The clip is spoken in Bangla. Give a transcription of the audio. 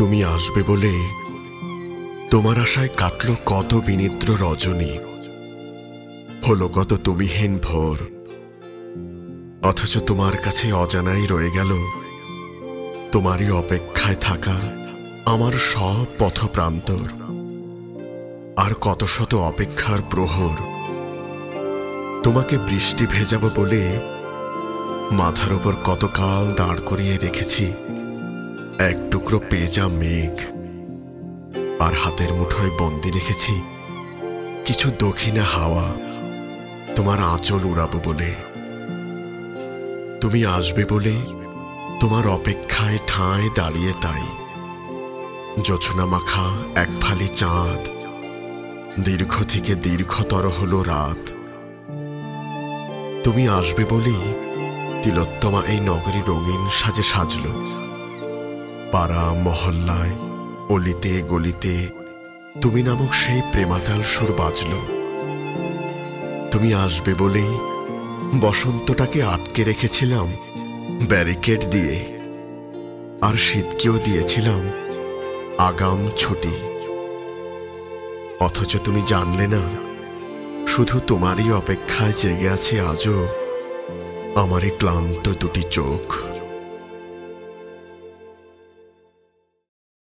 তুমি আসবে বলে তোমার আশায় কাটলো কত বিনিদ্র রজনী। হলো কত তুমিহীন ভোর অথচ তোমার কাছে অজানাই রয়ে গেল তোমারই অপেক্ষায় থাকা আমার সব পথপ্রান্তর। আর কত শত অপেক্ষার প্রহর। তোমাকে বৃষ্টি ভেজাবো বলে মাথার ওপর কতকাল দাঁড় করিয়ে রেখেছি। এক টুকরো পেঁজা মেঘ। আর হাতের মুঠোয় বন্দি রেখেছি কিছু দক্ষিণা হাওয়া। তোমার আঁচল উড়াবো বলে। তুমি আসবে বলে তোমার অপেক্ষায় ঠাঁই দাঁড়িয়ে তাই। জোছনা মাখা এক ফালি চাঁদ। দীর্ঘ থেকে দীর্ঘতর হলো রাত। তুমি আসবে বলেই তিলোত্তমা এই নগরী রঙিন সাজে সাজল। পাড়া মহল্লায়, অলিতে গলিতে, তুমি নামক সেই প্রেমাতাল সুর বাজল। তুমি আসবে বলেই বসন্তটাকে আটকে রেখেছিলাম ব্যারিকেড দিয়ে, আর শীতকেও দিয়েছিলাম আগাম ছুটি। অথচ তুমি জানলে না, শুধু তোমারই অপেক্ষায় জেগে আছে আজও আমারই ক্লান্ত দুটি চোখ।